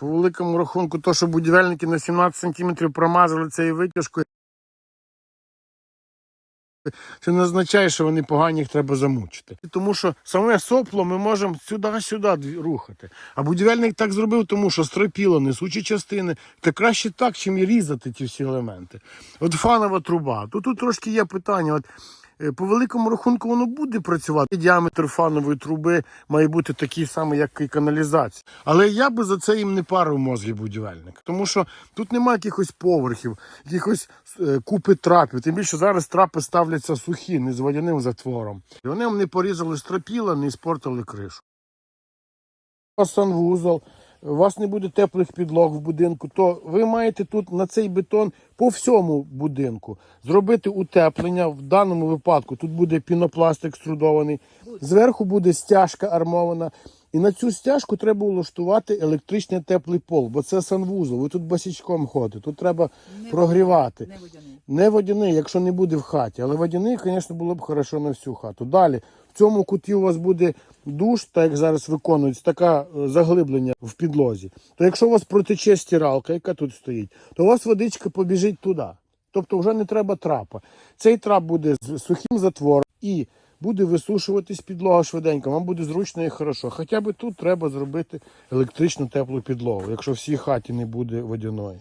по великому рахунку, то, що будівельники на 17 см промазали цією витяжкою, це не означає, що вони погані, їх треба замучити. Тому що саме сопло ми можемо сюди-сюди рухати. А будівельник так зробив, тому що стропіло, несучі частини. Та краще так, чим і різати ті всі елементи. От фанова труба. Тут, тут трошки є питання. От, по великому рахунку воно буде працювати. Діаметр фанової труби має бути такий самий, як і каналізація. Але я би за це їм не парив мозги будівельник. Тому що тут немає якихось поверхів, якихось е, купи трапів. Тим більше зараз трапи ставляться сухі, не з водяним затвором. І вони не порізали стропіла, не спортили кришу. Санвузол, у вас не буде теплих підлог в будинку, то ви маєте тут на цей бетон по всьому будинку зробити утеплення. В даному випадку тут буде пінопласт екструдований, зверху буде стяжка армована. І на цю стяжку треба влаштувати електричний теплий пол, бо це санвузол. Ви тут босічком ходите, тут треба прогрівати. Не водяний. Не водяний, якщо не буде в хаті, але водяний, звісно, було б хорошо на всю хату. Далі, цьому куті у вас буде душ, так як зараз виконується, таке е, заглиблення в підлозі. То якщо у вас протече стиралка, яка тут стоїть, то у вас водичка побіжить туди. Тобто вже не треба трапа. Цей трап буде з сухим затвором і буде висушуватись підлога швиденько, вам буде зручно і хорошо. Хоча б тут треба зробити електричну теплу підлогу, якщо всій хаті не буде водяної.